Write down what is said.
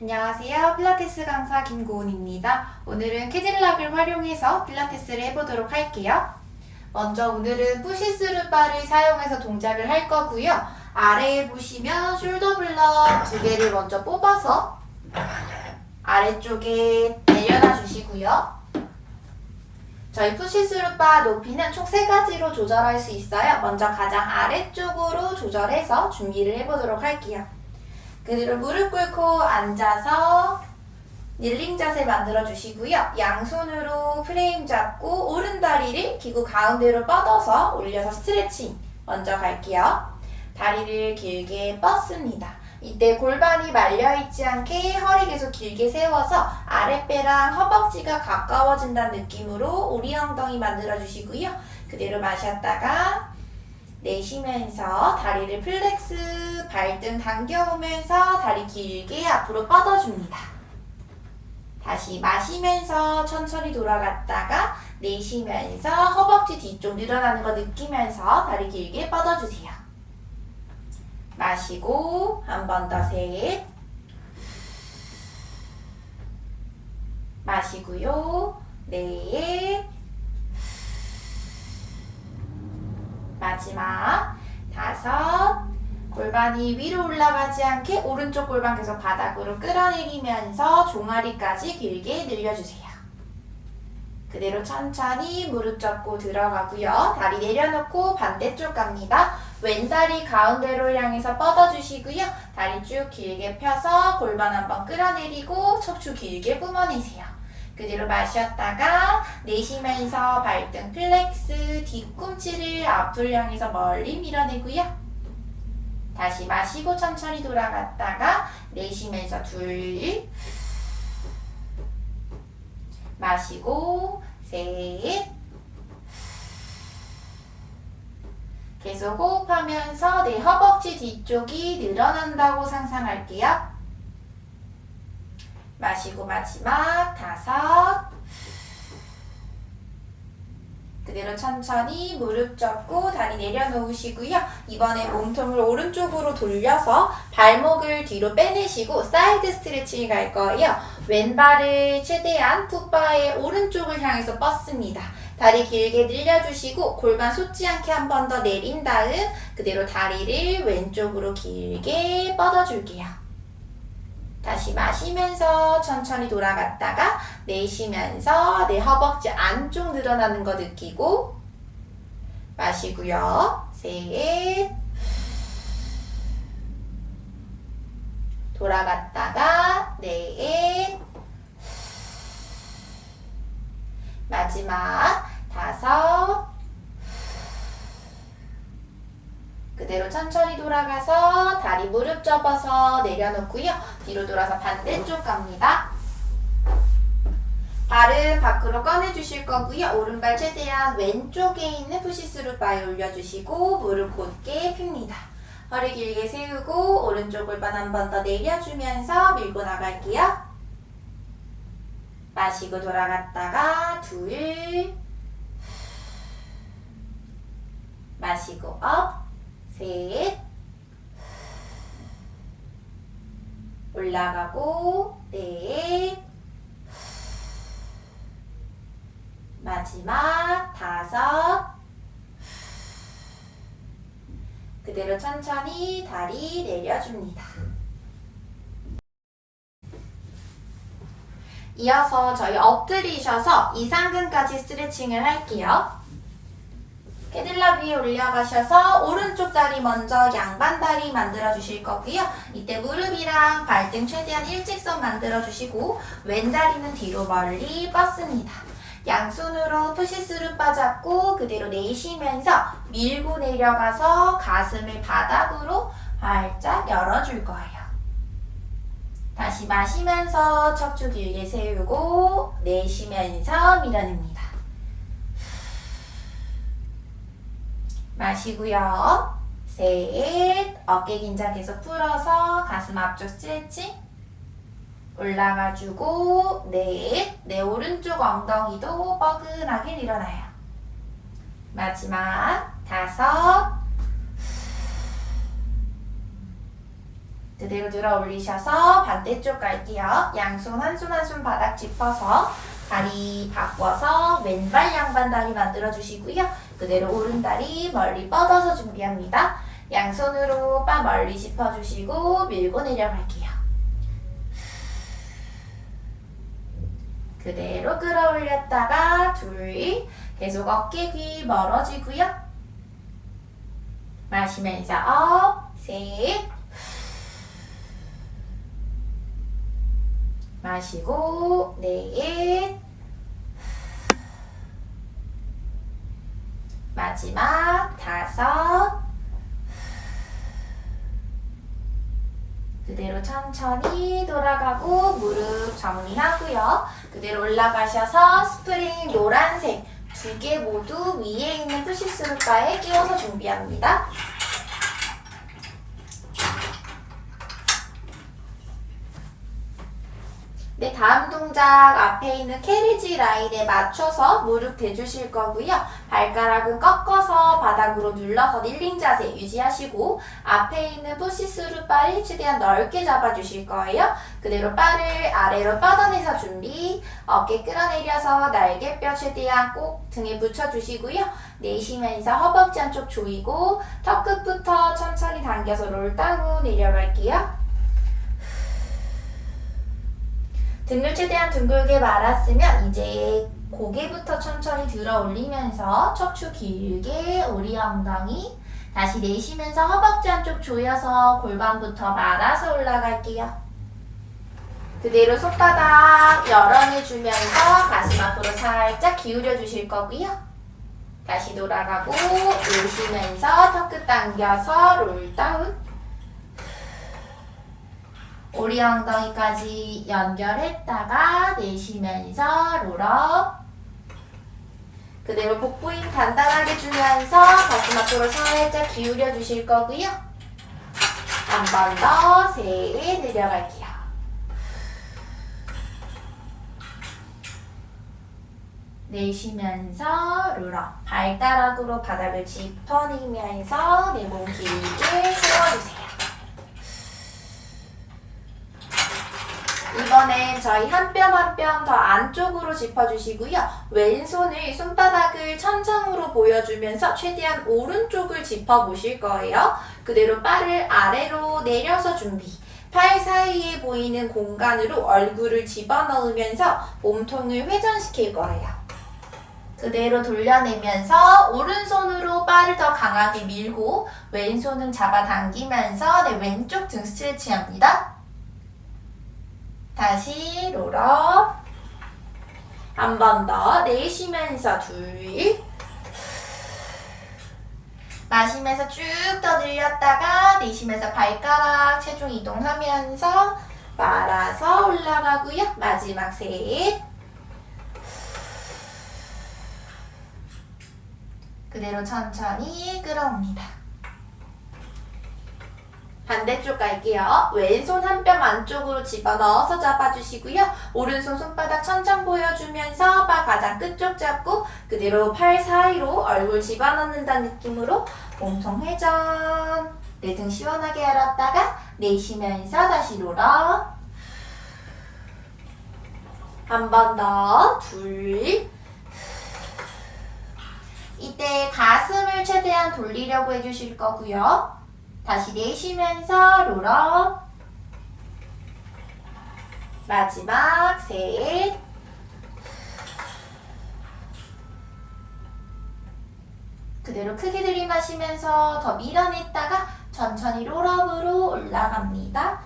안녕하세요. 필라테스 강사 김고은입니다. 오늘은 캐딜락을 활용해서 필라테스를 해보도록 할게요. 먼저 오늘은 푸시스루 바를 사용해서 동작을 할 거고요. 아래에 보시면 숄더 블럭 두 개를 먼저 뽑아서 아래쪽에 내려놔 주시고요. 저희 푸시스루 바 높이는 총 세 가지로 조절할 수 있어요. 먼저 가장 아래쪽으로 조절해서 준비를 해보도록 할게요. 그대로 무릎 꿇고 앉아서 닐링 자세 만들어 주시고요. 양손으로 프레임 잡고 오른 다리를 기구 가운데로 뻗어서 올려서 스트레칭 먼저 갈게요. 다리를 길게 뻗습니다. 이때 골반이 말려 있지 않게 허리 계속 길게 세워서 아랫배랑 허벅지가 가까워진다는 느낌으로 오리 엉덩이 만들어 주시고요. 그대로 마셨다가 내쉬면서 다리를 플렉스, 발등 당겨오면서 다리 길게 앞으로 뻗어줍니다. 다시 마시면서 천천히 돌아갔다가 내쉬면서 허벅지 뒤쪽 늘어나는 거 느끼면서 다리 길게 뻗어주세요. 마시고 한 번 더 셋. 마시고요. 넷. 마지막 다섯 골반이 위로 올라가지 않게 오른쪽 골반 계속 바닥으로 끌어내리면서 종아리까지 길게 늘려주세요. 그대로 천천히 무릎 접고 들어가고요. 다리 내려놓고 반대쪽 갑니다. 왼다리 가운데로 향해서 뻗어주시고요. 다리 쭉 길게 펴서 골반 한번 끌어내리고 척추 길게 뿜어내세요. 그대로 마셨다가 내쉬면서 발등 플렉스, 뒤꿈치를 앞을 향해서 멀리 밀어내고요. 다시 마시고 천천히 돌아갔다가 내쉬면서 둘 마시고 셋 계속 호흡하면서 내 허벅지 뒤쪽이 늘어난다고 상상할게요. 마시고 마지막 다섯 그대로 천천히 무릎 접고 다리 내려놓으시고요. 이번에 몸통을 오른쪽으로 돌려서 발목을 뒤로 빼내시고 사이드 스트레칭이 갈 거예요. 왼발을 최대한 풋바의 오른쪽을 향해서 뻗습니다. 다리 길게 늘려주시고 골반 솟지 않게 한 번 더 내린 다음 그대로 다리를 왼쪽으로 길게 뻗어줄게요. 다시 마시면서 천천히 돌아갔다가 내쉬면서 내 허벅지 안쪽 늘어나는 거 느끼고 마시고요. 셋. 돌아갔다가 넷. 마지막 다섯 그대로 천천히 돌아가서 다리 무릎 접어서 내려놓고요. 뒤로 돌아서 반대쪽 갑니다. 발은 밖으로 꺼내주실 거고요. 오른발 최대한 왼쪽에 있는 푸시스루 바에 올려주시고 무릎 곧게 핍니다. 허리 길게 세우고 오른쪽 골반 한 번 더 내려주면서 밀고 나갈게요. 마시고 돌아갔다가 둘 마시고 업 셋 올라가고 넷 마지막 다섯 그대로 천천히 다리 내려줍니다. 이어서 저희 엎드리셔서 이상근까지 스트레칭을 할게요. 캐딜락 위에 올려가셔서 오른쪽 다리 먼저 양반 다리 만들어 주실 거고요. 이때 무릎이랑 발등 최대한 일직선 만들어 주시고 왼 다리는 뒤로 멀리 뻗습니다. 양손으로 푸시스루 빠잡고 그대로 내쉬면서 밀고 내려가서 가슴을 바닥으로 활짝 열어줄 거예요. 다시 마시면서 척추 길게 세우고 내쉬면서 밀어냅니다. 마시고요. 셋. 어깨 긴장 계속 풀어서 가슴 앞쪽 스트레칭. 올라가주고 넷. 내 오른쪽 엉덩이도 뻐근하게 일어나요. 마지막 다섯. 그대로 들어 올리셔서 반대쪽 갈게요. 양손 한 손 한 손 바닥 짚어서 다리 바꿔서 왼발 양반 다리 만들어 주시고요. 그대로 오른 다리 멀리 뻗어서 준비합니다. 양손으로 바 멀리 짚어주시고 밀고 내려갈게요. 그대로 끌어올렸다가 둘 계속 어깨 귀 멀어지고요. 마시면서 업, 셋 마시고 넷 마지막 다섯 그대로 천천히 돌아가고 무릎 정리하고요. 그대로 올라가셔서 스프링 노란색 두 개 모두 위에 있는 푸시스루바에 끼워서 준비합니다. 네, 다음 동작 앞에 있는 캐리지 라인에 맞춰서 무릎 대주실 거고요. 발가락은 꺾어서 바닥으로 눌러서 닐링 자세 유지하시고 앞에 있는 푸시스루 바를 최대한 넓게 잡아주실 거예요. 그대로 바를 아래로 뻗어내서 준비. 어깨 끌어내려서 날개뼈 최대한 꼭 등에 붙여주시고요. 내쉬면서 허벅지 한쪽 조이고 턱 끝부터 천천히 당겨서 롤다운 내려갈게요. 등을 최대한 둥글게 말았으면 이제 고개부터 천천히 들어 올리면서 척추 길게 오리 엉덩이 다시 내쉬면서 허벅지 한쪽 조여서 골반부터 말아서 올라갈게요. 그대로 손바닥 열어내주면서 가슴 앞으로 살짝 기울여 주실 거고요. 다시 돌아가고 내쉬면서 턱끝 당겨서 롤다운 오리 엉덩이까지 연결했다가 내쉬면서 롤업. 그대로 복부 힘 단단하게 주면서 가슴 앞으로 살짝 기울여 주실 거고요. 한 번더세 내려갈게요. 내쉬면서 롤업. 발가락으로 바닥을 짚어내면서 내 몸 길게 세워주세요 이번엔 저희 한 뼘 한 뼘 더 안쪽으로 짚어주시고요. 왼손을 손바닥을 천장으로 보여주면서 최대한 오른쪽을 짚어보실 거예요. 그대로 발을 아래로 내려서 준비. 팔 사이에 보이는 공간으로 얼굴을 집어넣으면서 몸통을 회전시킬 거예요. 그대로 돌려내면서 오른손으로 발을 더 강하게 밀고 왼손은 잡아당기면서 내 왼쪽 등 스트레칭합니다. 다시 롤업 한 번 더 내쉬면서 둘. 마시면서 쭉 더 늘렸다가 내쉬면서 발가락 체중 이동하면서 말아서 올라가고요. 마지막 셋 그대로 천천히 끌어옵니다 반대쪽 갈게요. 왼손 한 뼘 안쪽으로 집어넣어서 잡아주시고요. 오른손 손바닥 천장 보여주면서 바 가장 끝쪽 잡고 그대로 팔 사이로 얼굴 집어넣는다는 느낌으로 몸통 회전 내 등 시원하게 열었다가 내쉬면서 다시 롤업 한번 더 둘 이때 가슴을 최대한 돌리려고 해주실 거고요. 다시 내쉬면서 롤업 마지막 셋 그대로 크게 들이마시면서 더 밀어냈다가 천천히 롤업으로 올라갑니다.